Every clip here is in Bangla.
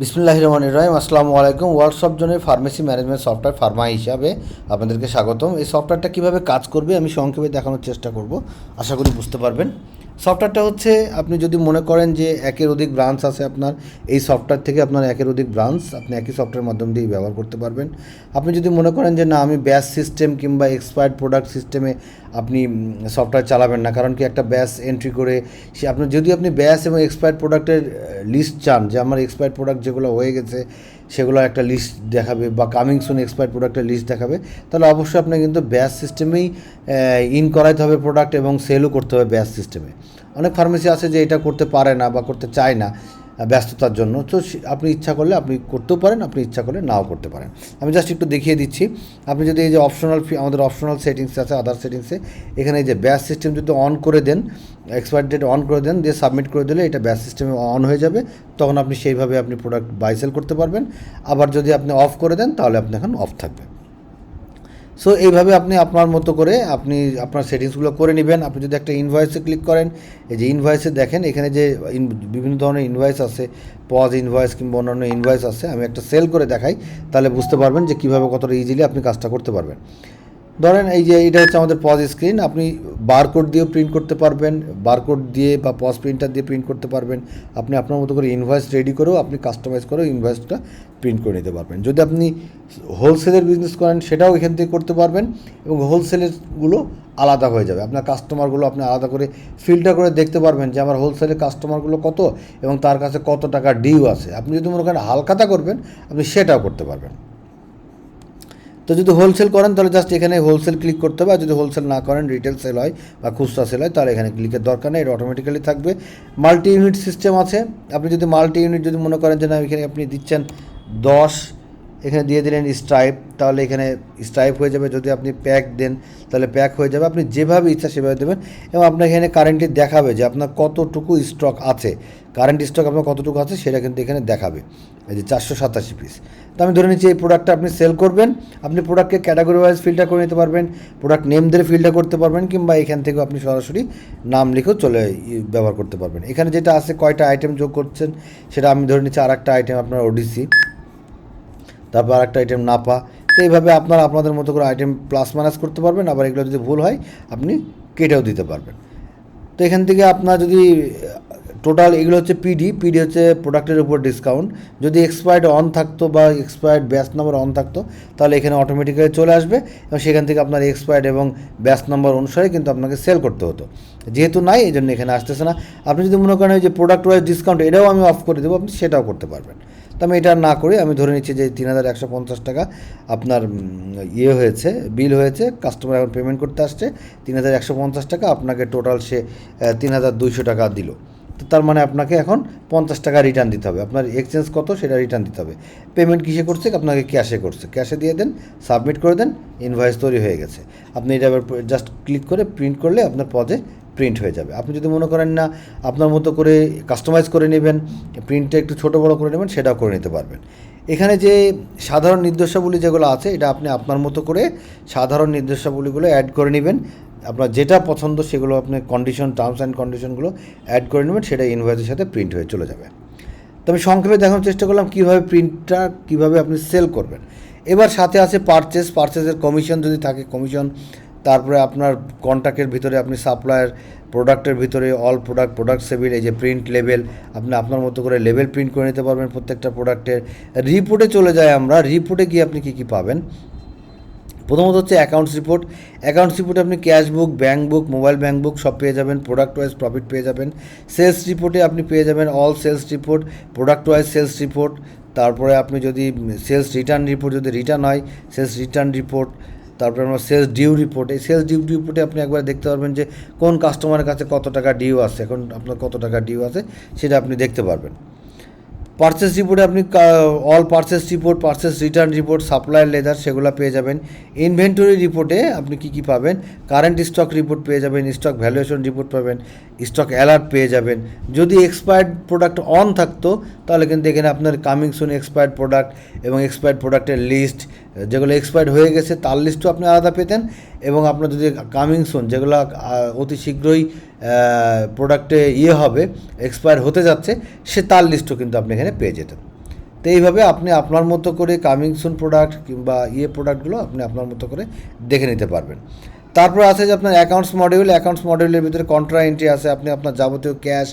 বিসমুল্লাহ রহমান রহিম আসসালামু আলাইকুম। ওয়ার্কশপ জোনের ফার্মেসি ম্যানেজমেন্ট সফটওয়্যার ফার্মা হিসাবে আপনাদেরকে স্বাগতম। এই সফটওয়্যারটা কীভাবে কাজ করবে আমি সংক্ষেপে দেখানোর চেষ্টা করব। আশা করি বুঝতে পারবেন। সফটওয়্যারটা হচ্ছে আপনি যদি মনে করেন যে একের অধিক ব্রাঞ্চ আছে আপনার, এই সফটওয়্যার থেকে আপনার একের অধিক ব্রাঞ্চ আপনি একই সফটওয়্যার মাধ্যম দিয়ে ব্যবহার করতে পারবেন। আপনি যদি মনে করেন যে না, আমি ব্যাস সিস্টেম কিংবা এক্সপায়ার্ড প্রোডাক্ট সিস্টেমে আপনি সফটওয়্যার চালাবেন না, কারণ কি একটা ব্যাস এন্ট্রি করে সে আপনি, যদি আপনি ব্যাস এবং এক্সপায়ার্ড প্রোডাক্টের লিস্ট চান যে আমার এক্সপায়ার্ড প্রোডাক্ট যেগুলো হয়ে গেছে সেগুলোর একটা লিস্ট দেখাবে বা কামিং সুন এক্সপায়ার্ড প্রোডাক্টের লিস্ট দেখাবে, তাহলে অবশ্যই আপনাকে কিন্তু ব্যাস সিস্টেমেই ইন করাইতে হবে প্রোডাক্ট এবং সেলও করতে হবে ব্যাস সিস্টেমে অনেক ফার্মেসি আছে যে এটা করতে পারে না বা করতে চায় না ব্যস্ততার জন্য। তো আপনি ইচ্ছা করলে আপনি করতেও পারেন, আপনি ইচ্ছা করলে নাও করতে পারেন। আমি জাস্ট একটু দেখিয়ে দিচ্ছি। আপনি যদি এই যে অপশনাল ফি আমাদের অপশনাল সেটিংস আছে আদার সেটিংসে এখানে এই যে ব্যাস সিস্টেম যদি অন করে দেন এক্সপায়ার ডেট অন করে দেন, দিয়ে সাবমিট করে দিলে এটা ব্যাস সিস্টেমে অন হয়ে যাবে। তখন আপনি সেইভাবে আপনি প্রোডাক্ট বাই সেল করতে পারবেন। আবার যদি আপনি অফ করে দেন, তাহলে আপনি এখন অফ থাকবে। সো এইভাবে আপনি আপনার মতো করে আপনি আপনার সেটিংসগুলো করে নেবেন। আপনি যদি একটা ইনভয়েসে ক্লিক করেন, এই যে ইনভয়েসে দেখেন, এখানে যে বিভিন্ন ধরনের ইনভয়েস আছে পজ ইনভয়েস কিংবা অন্যান্য ইনভয়েস আছে, আমি একটা সেল করে দেখাই, তাহলে বুঝতে পারবেন যে কীভাবে কতটা ইজিলি আপনি কাজটা করতে পারবেন। ধরেন এই যে এটা হচ্ছে আমাদের পজ স্ক্রিন আপনি বারকোড দিয়েও প্রিন্ট করতে পারবেন বারকোড দিয়ে বা পজ প্রিন্টার দিয়ে প্রিন্ট করতে পারবেন। আপনি আপনার মতো করে ইনভয়েস রেডি করেও আপনি কাস্টমাইজ করেও ইনভয়েসটা প্রিন্ট করে নিতে পারবেন। যদি আপনি হোলসেলের বিজনেস করেন, সেটাও এখান থেকে করতে পারবেন এবং হোলসেলেরগুলো আলাদা হয়ে যাবে। আপনার কাস্টমারগুলো আপনি আলাদা করে ফিল্টার করে দেখতে পারবেন যে আমার হোলসেলের কাস্টমারগুলো কত এবং তার কাছে কত টাকা ডিউ আছে। আপনি যদি মনে করেন হালখাতা করবেন, আপনি সেটাও করতে পারবেন। তো যদি হোলসেল করেন, তাহলে জাস্ট এখানে হোলসেল ক্লিক করতে হবে। আর যদি হোলসেল না করেন রিটেল সেল হয় বা খুচরা সেল হয়, তাহলে এখানে ক্লিকের দরকার নেই, এটা অটোমেটিক্যালি থাকবে। মাল্টি ইউনিট সিস্টেম আছে। আপনি যদি মাল্টি ইউনিট যদি মনে করেন যে না, এখানে আপনি দিচ্ছেন দশ এখানে দিয়ে দিলেন স্ট্রাইপ তাহলে এখানে স্ট্রাইপ হয়ে যাবে। যদি আপনি প্যাক দেন, তাহলে প্যাক হয়ে যাবে। আপনি যেভাবে ইচ্ছা সেভাবে দেবেন। এবং আপনার এখানে কারেন্টলি দেখাবে যে আপনার কতটুকু স্টক আছে। কারেন্ট স্টক আপনার কতটুকু আছে, সেটা কিন্তু এখানে দেখাবে। এই যে চারশো সাতাশি পিস তো আমি ধরে নিচ্ছি, এই প্রোডাক্টটা আপনি সেল করবেন। আপনি প্রোডাক্টকে ক্যাটাগরি ওয়াইজ ফিল্টার করে নিতে পারবেন। প্রোডাক্ট নেম দিয়ে ফিল্টার করতে পারবেন, কিংবা এখান থেকেও আপনি সরাসরি নাম লিখেও চলে ব্যবহার করতে পারবেন। এখানে যেটা আছে, কয়টা আইটেম যোগ করছেন, সেটা আমি ধরে নিচ্ছি আর একটা আইটেম আপনার ওডিসি তারপর আরেকটা আইটেম নাপা। তো এইভাবে আপনারা আপনাদের মতো করে আইটেম প্লাস মাইনাস করতে পারবেন, আবার এগুলো যদি ভুল হয়, আপনি কেটেও দিতে পারবেন। তো এখান থেকে আপনার যদি টোটাল এগুলো হচ্ছে পিডি পিডি হচ্ছে প্রোডাক্টের উপর ডিসকাউন্ট যদি এক্সপায়ার্ড অন থাকতো বা এক্সপায়ার্ড ব্যাচ নাম্বার অন থাকতো, তাহলে এখানে অটোমেটিক্যালি চলে আসবে এবং সেখান থেকে আপনার এক্সপায়ার্ড এবং ব্যাচ নাম্বার অনুসারে কিন্তু আপনাকে সেল করতে হতো। যেহেতু নাই এই জন্য এখানে আসতেছে না। আপনি যদি মনে করেন যে প্রোডাক্ট ওয়াইজ ডিসকাউন্ট এটাও আমি অফ করে দেবো, আপনি সেটাও করতে পারবেন। তো আমি এটা না করে আমি ধরে নিচ্ছি যে তিন হাজার একশো পঞ্চাশ টাকা আপনার ইয়ে হয়েছে, বিল হয়েছে কাস্টমার এখন পেমেন্ট করতে আসছে, তিন হাজার একশো পঞ্চাশ টাকা আপনাকে টোটাল সে তিন হাজার দুইশো টাকা দিল। তো তার মানে আপনাকে এখন পঞ্চাশ টাকা রিটার্ন দিতে হবে। আপনার এক্সচেঞ্জ কত সেটা রিটার্ন দিতে হবে। পেমেন্ট কিসে করছে? আপনাকে ক্যাশে করছে। ক্যাশে দিয়ে দেন সাবমিট করে দেন ইনভয়েস তৈরি হয়ে গেছে। আপনি এটা এবার জাস্ট ক্লিক করে প্রিন্ট করলে আপনার পদে প্রিন্ট হয়ে যাবে। আপনি যদি মনে করেন না, আপনার মতো করে কাস্টমাইজ করে নেবেন প্রিন্টটা একটু ছোটো বড়ো করে নেবেন, সেটাও করে নিতে পারবেন। এখানে যে সাধারণ নির্দেশাবলী যেগুলো আছে, এটা আপনি আপনার মতো করে সাধারণ নির্দেশাবলীগুলো অ্যাড করে নেবেন। আপনার যেটা পছন্দ সেগুলো আপনি কন্ডিশন টার্মস অ্যান্ড কন্ডিশনগুলো অ্যাড করে নেবেন, সেটা ইনভয়েসের সাথে প্রিন্ট হয়ে চলে যাবে। তো আমি সংক্ষেপে দেখানোর চেষ্টা করলাম, কীভাবে প্রিন্টটা কীভাবে আপনি সেল করবেন। এবার সাথে আছে পারচেস পারচেসের কমিশন যদি থাকে কমিশন তারপরে আপনার কন্ট্যাক্টের ভিতরে আপনি সাপ্লায়ার প্রোডাক্টের ভিতরে অল প্রোডাক্ট প্রোডাক্ট সেভিল এই যে প্রিন্ট লেভেল আপনি আপনার মতো করে লেভেল প্রিন্ট করে নিতে পারবেন প্রত্যেকটা প্রোডাক্টের রিপোর্টে চলে যায় আমরা রিপোর্টে গিয়ে আপনি কী কী পাবেন? প্রথমত হচ্ছে অ্যাকাউন্টস রিপোর্ট অ্যাকাউন্টস রিপোর্টে আপনি cash book bank book mobile bank book সব পেয়ে যাবেন প্রোডাক্ট ওয়াইজ প্রফিট পেয়ে যাবেন। সেলস রিপোর্টে আপনি পেয়ে যাবেন all sales report product wise sales report তারপরে আপনি যদি সেলস রিটার্ন রিপোর্ট যদি রিটার্ন হয় সেলস রিটার্ন রিপোর্ট তারপরে আমরা সেলস ডিউ রিপোর্ট এই সেলস ডিউ রিপোর্টে আপনি একবার দেখতে পারবেন যে কোন কাস্টমারের কাছে কত টাকা ডিউ আছে, এখন আপনার কত টাকা ডিউ আছে, সেটা আপনি দেখতে পারবেন। পার্চেস রিপোর্টে আপনি all purchase report purchase return report supplier ledger সেগুলো পেয়ে যাবেন। ইনভেন্টরি রিপোর্টে আপনি কী কী পাবেন? কারেন্ট স্টক রিপোর্ট পেয়ে যাবেন স্টক ভ্যালুয়েশন রিপোর্ট পাবেন স্টক অ্যালার্ট পেয়ে যাবেন। যদি এক্সপায়ার্ড প্রোডাক্ট অন থাকতো, তাহলে কিন্তু এখানে আপনার কামিং সুন এক্সপায়ার্ড প্রোডাক্ট এবং এক্সপায়ার্ড প্রোডাক্টের লিস্ট যেগুলো এক্সপায়ার্ড হয়ে গেছে, তার লিস্টও আপনি আলাদা পেতেন এবং আপনার যদি কামিং সুন যেগুলো অতি শীঘ্রই প্রোডাক্টে ইয়ে হবে এক্সপায়ার হতে যাচ্ছে, সে তার লিস্টও কিন্তু আপনি এখানে পেয়ে যেতেন। তো এইভাবে আপনি আপনার মতো করে কামিং সুন প্রোডাক্ট কিংবা ইয়ে প্রোডাক্টগুলো আপনি আপনার মতো করে দেখে নিতে পারবেন। তারপর আছে যে আপনার অ্যাকাউন্টস মডিউল অ্যাকাউন্টস মডিউলের ভিতরে কন্ট্রা এন্ট্রি আছে, আপনি আপনার যাবতীয় ক্যাশ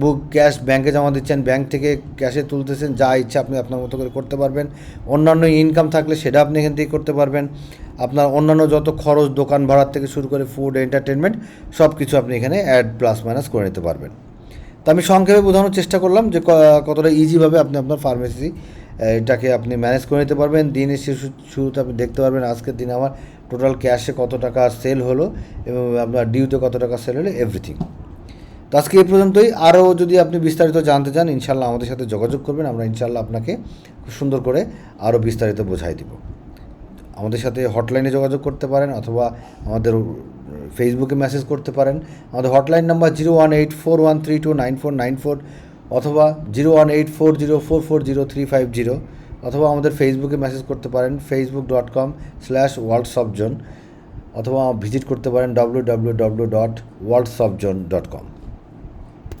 বুক, ক্যাশ, ব্যাংকে জমা দিচ্ছেন, ব্যাংক থেকে ক্যাশে তুলতেছেন, যা ইচ্ছা আপনি আপনার মতো করে করতে পারবেন। অন্যান্য ইনকাম থাকলে সেটা আপনি এখান থেকে করতে পারবেন। আপনার অন্যান্য যত খরচ, দোকান ভাড়ার থেকে শুরু করে ফুড এন্টারটেনমেন্ট সব কিছু আপনি এখানে অ্যাড প্লাস মাইনাস করে নিতে পারবেন। তো আমি সংক্ষেপে বোঝানোর চেষ্টা করলাম যে কতটা ইজিভাবে আপনি আপনার ফার্মেসি এটাকে আপনি ম্যানেজ করে নিতে পারবেন। দিনের শিশু শুরুতে আপনি দেখতে পারবেন আজকের দিনে আমার টোটাল ক্যাশে কত টাকা সেল হলো এবং আপনার ডিউতে কত টাকা সেল হলো এভরিথিং আজকে এই পর্যন্তই। আরও যদি আপনি বিস্তারিত জানতে চান, ইনশাল্লাহ আমাদের সাথে যোগাযোগ করবেন। আমরা ইনশাল্লাহ আপনাকে খুব সুন্দর করে আরও বিস্তারিত বোঝাই দিব। আমাদের সাথে হটলাইনে যোগাযোগ করতে পারেন অথবা আমাদের ফেসবুকে মেসেজ করতে পারেন। আমাদের hotline number zero one eight four one three two nine four nine four অথবা zero one eight four zero four four zero three five zero অথবা আমাদের ফেসবুকে মেসেজ করতে পারেন Facebook dot com slash world সবজন অথবা ভিজিট করতে পারেন W W W dot world সবজন dot কম।